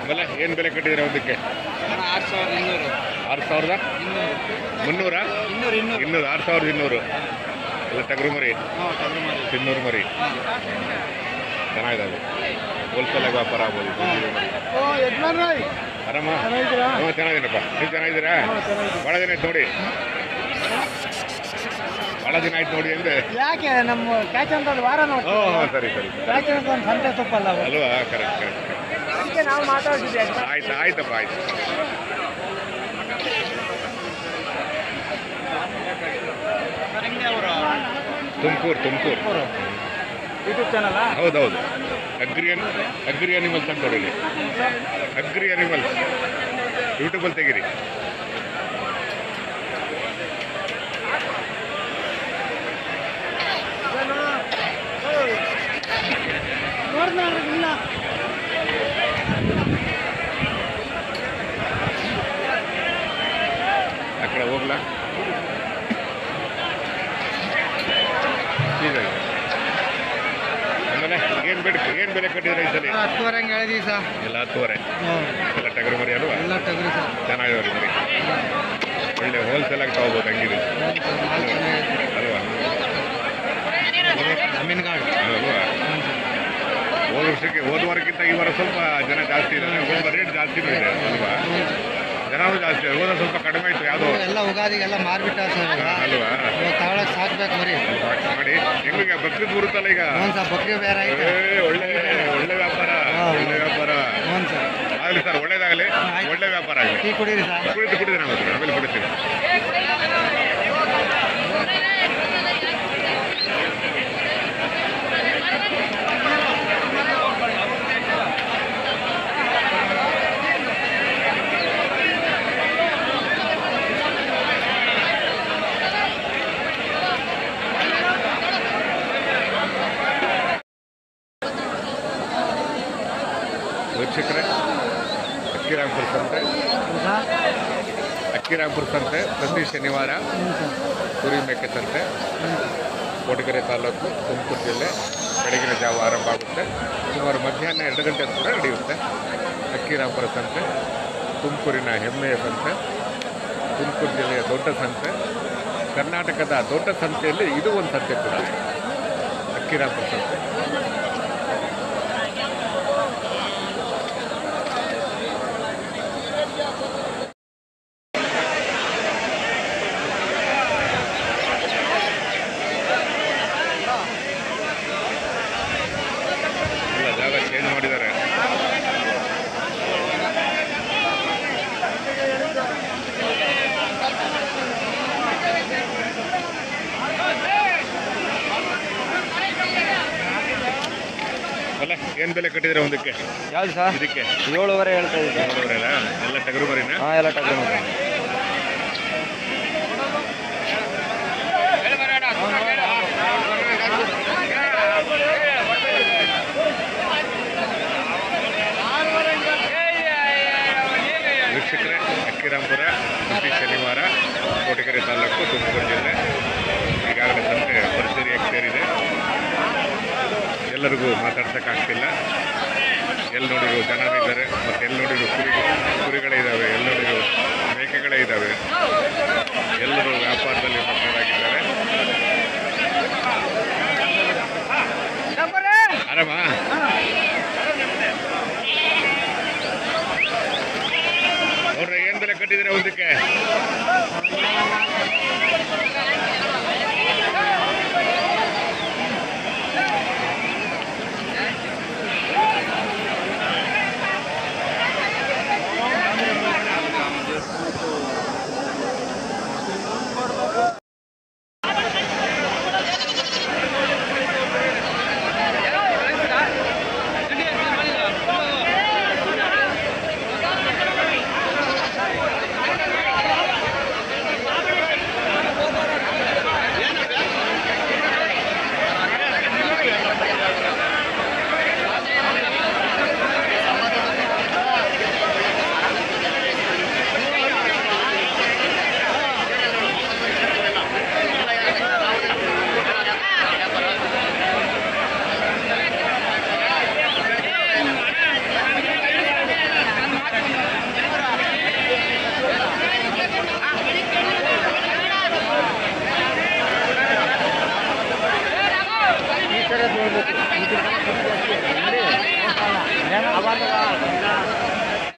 ಆಮೇಲೆ ಏನು ಬೆಲೆ ಕಟ್ಟಿದ್ದೀರಾ ಒಂದಕ್ಕೆ ಆರು ಸಾವಿರದ ಇನ್ನೂರು. ಆರು ಸಾವಿರದ? ಮುನ್ನೂರ? ಇನ್ನೂರು ಇನ್ನೂರು. ಆರು ಸಾವಿರದ ಇನ್ನೂರು. ಎಲ್ಲ ಟಗರು ಮರಿ? ಇನ್ನೂರು ಮರಿ. ಚೆನ್ನಾಗಿದೆ ಹೋಲ್ಸೇಲ್ ಆಗಿ ವ್ಯಾಪಾರ ಆಗ್ಬೋದು. ಆರಾಮ? ಚೆನ್ನಾಗಿದ್ದೀನಪ್ಪ. ನೀವು ಚೆನ್ನಾಗಿದ್ದೀರಾ? ಭಾಳ ದಿನ ನೋಡಿ. ಭಾಳ ದಿನ ಆಯ್ತು ನೋಡಿ ಅಂದ್ರೆ. ಯಾಕೆ ನಮ್ಮ ಕ್ಯಾಚ್ ಅಂತ ಒಂದು ವಾರ ನೋಡಿ ಹ್ಞೂ ಸರಿ ಸರಿ. ಕ್ಯಾಚ್ ಅಂತ ಒಂದು ಸಂತೆ ತುಪ್ಪಲ್ಲ. ಅಲ್ವಾ? ಕರೆಕ್ಟ್ ಕರೆಕ್ಟ್ ಅದಕ್ಕೆ ನಾವು ಮಾತಾಡ್ತಿದ್ವಿ ಆಯ್ತು? ಆಯ್ತಪ್ಪ ಆಯ್ತು. ತುಮಕೂರು ತುಮಕೂರು. ಯೂಟ್ಯೂಬ್ ಚಾನಲ್ ಹೌದೌದು. ಅಗ್ರಿ ಅನ್ ಅಗ್ರಿ ಅನಿಮಲ್ಸ್ ಅಂತ ಹೊಡೀರಿ ಅಗ್ರಿ ಅನಿಮಲ್ಸ್ ಯೂಟ್ಯೂಬಲ್ಲಿ ತೆಗೀರಿ. ಆ ಕಡೆ ಹೋಗ್ಲಾ? ಆಮೇಲೆ ಏನು ಬೇಡ ಏನು ಬೆಲೆ ಕಟ್ಟಿದ್ರೆ ಈ ಸಲ? ಹತ್ತುವರೆ ಹಂಗೆ ಹೇಳಿದೀವಿ ಸರ್ ಎಲ್ಲ ಹತ್ತುವರೆ? ಎಲ್ಲ ಟಗರು ಮರಿ ಅಲ್ವಾ? ಎಲ್ಲ ಟಗರು ಸರ್ ಚೆನ್ನಾಗಿದಾವೆ ಮರಿ. ಒಳ್ಳೆ ಹೋಲ್ಸೇಲ್ ಆಗಿ ತಗೋಬೋದು ಹಂಗಿದೆ ಅಲ್ವಾ? ಅಮೀನ್ಗಾಡ್ ವರ್ಷಕ್ಕೆ ಹೋದ ವಾರಕ್ಕಿಂತ ಈ ವಾರ ಸ್ವಲ್ಪ ಜನ ಜಾಸ್ತಿ ಇದ್ದಾರೆ. ಹೋದ ರೇಟ್ ಜಾಸ್ತಿ ಇದೆ ಅಲ್ವಾ? ಜನನೂ ಜಾಸ್ತಿ ಇದೆ ಹೋದ ಸ್ವಲ್ಪ ಕಡಿಮೆ ಇತ್ತು ಯಾವುದೋ ಎಲ್ಲ ಉಗಾದಿಗೆಲ್ಲ ಮಾರ್ಬಿಟ್ಟ ಸರ್ ಅಲ್ವಾ? ತಗೊಳಕ್ ಸಾಕ್ಬೇಕು ಮರಿ ಮಾಡಿ. ಹೆಂಗೆ ಬಕ್ರಿ ಬರುತ್ತಲ್ಲ ಈಗ? ಬಕ್ರಿ ಬೇರೆ ಒಳ್ಳೆ ಒಳ್ಳೆ ವ್ಯಾಪಾರ ಒಳ್ಳೆ ವ್ಯಾಪಾರ. ಆಗಲಿ ಸರ್ ಒಳ್ಳೇದಾಗಲಿ. ಒಳ್ಳೆ ವ್ಯಾಪಾರ ಆಗಲಿ. ಟೀ ಕುಡೀರಿ ಸರ್. ಕುಡಿದು ಕುಡಿದು ನಾವು ಆಮೇಲೆ ಕುಡಿತೀವಿ. ವೀಕ್ಷಕರೇ ಅಕ್ಕಿರಾಂಪುರ ಸಂತೆ. ಅಕ್ಕಿರಾಂಪುರ ಸಂತೆ, ಪ್ರತಿ ಶನಿವಾರ ಕುರಿ ಮೇಕೆ ಸಂತೆ. ಕೊಡಗೆರೆ ತಾಲೂಕು, ತುಮಕೂರು ಜಿಲ್ಲೆ, ಬೆಳಗಿನ ಜಾವ ಆರಂಭ ಆಗುತ್ತೆ. ಸುಮಾರು ಮಧ್ಯಾಹ್ನ ಎರಡು ಗಂಟೆ ಕೂಡ ನಡೆಯುತ್ತೆ ಅಕ್ಕಿರಾಂಪುರ ಸಂತೆ, ತುಮಕೂರಿನ ಹೆಮ್ಮೆಯ ಸಂತೆ, ತುಮಕೂರು ಜಿಲ್ಲೆಯ ದೊಡ್ಡ ಸಂತೆ, ಕರ್ನಾಟಕದ ದೊಡ್ಡ ಸಂತೆಯಲ್ಲಿ ಇದು ಒಂದು ಸಂತೆ ಕೂಡ. ಅಕ್ಕಿರಾಂಪುರ ಸಂತೆ. ಅಲ್ಲ ಏನು ಬೆಲೆ ಕಟ್ಟಿದ್ರೆ ಒಂದಕ್ಕೆ? ಯಾವ್ದು ಸರ್? ಇದಕ್ಕೆ? ಏಳುವರೆ ಹೇಳ್ತಾ ಇದ್ದೀವಿ ನೋಡಿದ್ರಲ್ಲ ಎಲ್ಲ ಟಗರು ಮರಿನಾ ಹಾಂ ಎಲ್ಲ ಟಗರು ಮರಿ ವೀಕ್ಷಕರೇ ಅಕ್ಕಿರಾಂಪುರ ಪ್ರತಿ ಶನಿವಾರ ಕೋಟಗೆರೆ ತಾಲೂಕು ತುಮಕೂರು ಜಿಲ್ಲೆ. ಎಲ್ಲರಿಗೂ ಮಾತಾಡ್ಸೋಕ್ಕಾಗ್ತಿಲ್ಲ. ಎಲ್ಲಿ ನೋಡಿದ್ರು ಜನರಿದ್ದಾರೆ ಮತ್ತು ಎಲ್ಲಿ ನೋಡಿದ್ರು ಕುರಿ ಕುರಿಗಳೇ ಇದ್ದಾವೆ ಎಲ್ಲಿ ನೋಡಿದ್ರು ಮೇಕೆಗಳೇ ಇದ್ದಾವೆ ಎಲ್ಲರೂ ವ್ಯಾಪಾರದಲ್ಲಿ ಮಗ್ನರಾಗಿದ್ದಾರೆ ಆರಾಮ? ನೋಡ್ರಿ ಏನು ಬೆಲೆ ಕಟ್ಟಿದ್ರೆ ಒಂದಕ್ಕೆ?